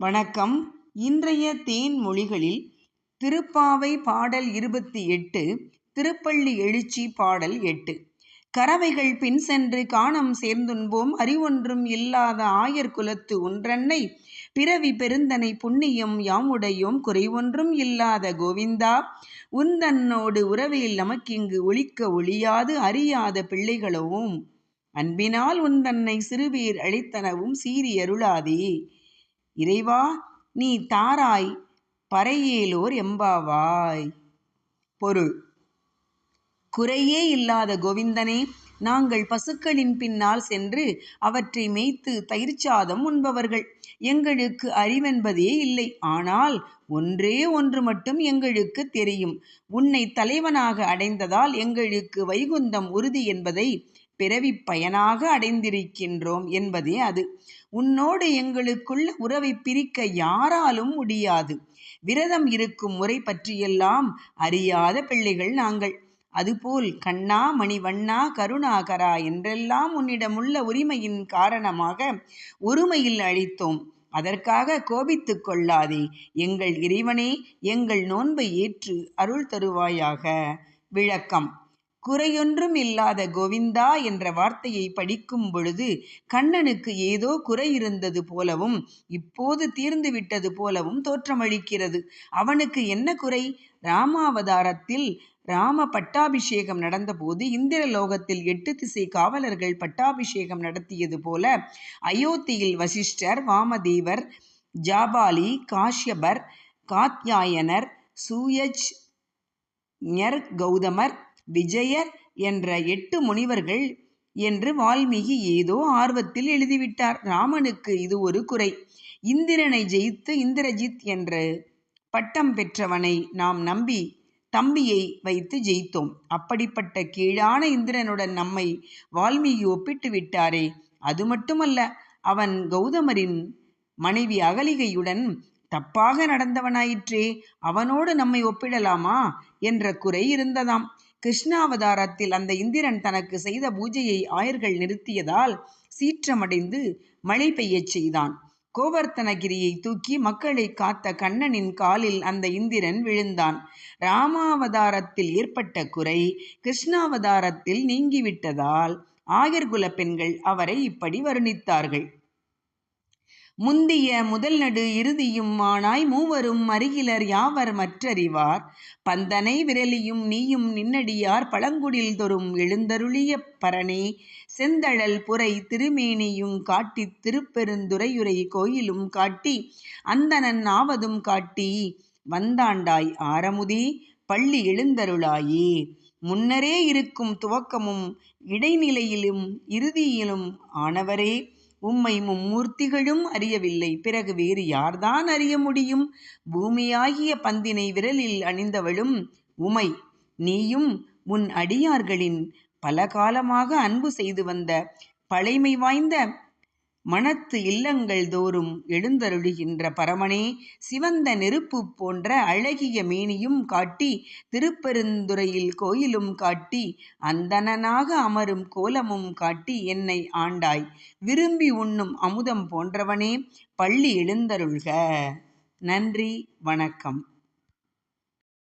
வணக்கம். இன்றைய தேன்மொழிகளில் திருப்பாவை பாடல் இருபத்தி எட்டு திருப்பள்ளி எழுச்சி பாடல் எட்டு. கறவைகள் பின் சென்று காணம் சேர்ந்துண்போம் அறிவொன்றும் இல்லாத ஆயர் குலத்து ஒன்றன்னை பிறவி பெருந்தனை புண்ணியம் யாமுடையோம் குறைவொன்றும் இல்லாத கோவிந்தா உந்தன்னோடு உறவில் நமக்கிங்கு ஒழிக்க ஒழியாது அறியாத பிள்ளைகளவும் அன்பினால் உந்தன்னை சிறுவீர் அழித்தனவும் சீரியருளாதே இறைவா நீ தாராய் பறையேலோர் எம்பாவாய். பொருள். குறையே இல்லாத கோவிந்தனே நாங்கள் பசுக்களின் பின்னால் சென்று அவற்றை மேய்த்து தயிர்ச்சாதம் உண்பவர்கள். எங்களுக்கு அறிவென்பதே இல்லை. ஆனால் ஒன்றே ஒன்று மட்டும் எங்களுக்கு தெரியும். உன்னை தலைவனாக அடைந்ததால் எங்களுக்கு வைகுந்தம் உறுதி என்பதை பிறவிப் பயனாக அடைந்திருக்கின்றோம் என்பதே அது. உன்னோடு எங்களுக்குள்ள உறவை பிரிக்க யாராலும் முடியாது. விரதம் இருக்கும் முறை பற்றியெல்லாம் அறியாத பிள்ளைகள் நாங்கள். அதுபோல் கண்ணா மணிவண்ணா கருணாகரா என்றெல்லாம் உன்னிடமுள்ள உரிமையின் காரணமாக ஒருமையில் அழித்தோம். அதற்காக கோபித்து கொள்ளாதே. எங்கள் இறைவனே எங்கள் நோன்பை ஏற்று அருள் தருவாயாக. விளக்கம். குறையொன்றும் இல்லாத கோவிந்தா என்ற வார்த்தையை படிக்கும் பொழுது கண்ணனுக்கு ஏதோ குறை இருந்தது போலவும் இப்போது தீர்ந்து விட்டது போலவும் தோற்றமளிக்கிறது. அவனுக்கு என்ன குறை? ராமாவதாரத்தில் ராம பட்டாபிஷேகம் நடந்தபோது இந்திரலோகத்தில் எட்டு திசை காவலர்கள் பட்டாபிஷேகம் நடத்தியது போல அயோத்தியில் வசிஷ்டர் வாமதேவர் ஜாபாலி காஷ்யபர் காத்யாயனர் சூயஜ் கௌதமர் விஜயர் என்ற எட்டு முனிவர்கள் என்று வால்மீகி ஏதோ ஆர்வத்தில் எழுதிவிட்டார். ராமனுக்கு இது ஒரு குறை. இந்திரனை ஜெயித்து இந்திரஜித் என்று பட்டம் பெற்றவனை நாம் நம்பி தம்பியை வைத்து ஜெயித்தோம். அப்படிப்பட்ட கீழான இந்திரனுடன் நம்மை வால்மீகி ஒப்பிட்டு விட்டாரே. அது மட்டுமல்ல அவன் கௌதமரின் மனைவி அகலிகையுடன் தப்பாக நடந்தவனாயிற்றே. அவனோடு நம்மை ஒப்பிடலாமா? என்ற குறை இருந்ததாம். கிருஷ்ணாவதாரத்தில் அந்த இந்திரன் தனக்கு செய்த பூஜையை ஆயர்கள் நிறுத்தியதால் சீற்றமடைந்து மழை பெய்யச் செய்தான். கோவர்த்தனகிரியை தூக்கி மக்களை காத்த கண்ணனின் காலில் அந்த இந்திரன் விழுந்தான். ராமாவதாரத்தில் ஏற்பட்ட குறை கிருஷ்ணாவதாரத்தில் நீங்கிவிட்டதால் ஆயர்குல பெண்கள் அவரை இப்படி வருணித்தார்கள். முந்திய முதல் நடு இறுதியும் மானாய் மூவரும் அருகிலர் யாவர் மற்றறிவார்? பந்தனை விரலியும் நீயும் நின்னடியார் பழங்குடில் தொறும் எழுந்தருளிய பரணே செந்தழல் புரை திருமேனியும் காட்டி திருப்பெருந்துரையுரை கோயிலும் காட்டி அந்தனன் ஆவதும் காட்டி வந்தாண்டாய் ஆரமுதி பள்ளி எழுந்தருளாயே. முன்னரே இருக்கும் துவக்கமும் இடைநிலையிலும் இறுதியிலும் ஆனவரே. உம்மை மும்மூர்த்திகளும் அறியவில்லை. பிறகு வேறு யார்தான் அறிய முடியும்? பூமியாகிய பந்தினை விரலில் அணிந்தவளும் உமை. நீயும் உன் அடியார்களின் பல காலமாக அன்பு செய்து வந்த பழைமை வாய்ந்த மனத்து இல்லங்கள் தோறும் எழுந்தருளுகின்ற பரமனே சிவந்த நெருப்பு போன்ற அழகிய மேனியும் காட்டி திருப்பெருந்துறையில் கோயிலும் காட்டி அந்தணனாக அமரும் கோலமும் காட்டி என்னை ஆண்டாய். விரும்பி உண்ணும் அமுதம் போன்றவனே பள்ளி எழுந்தருள்க. நன்றி வணக்கம்.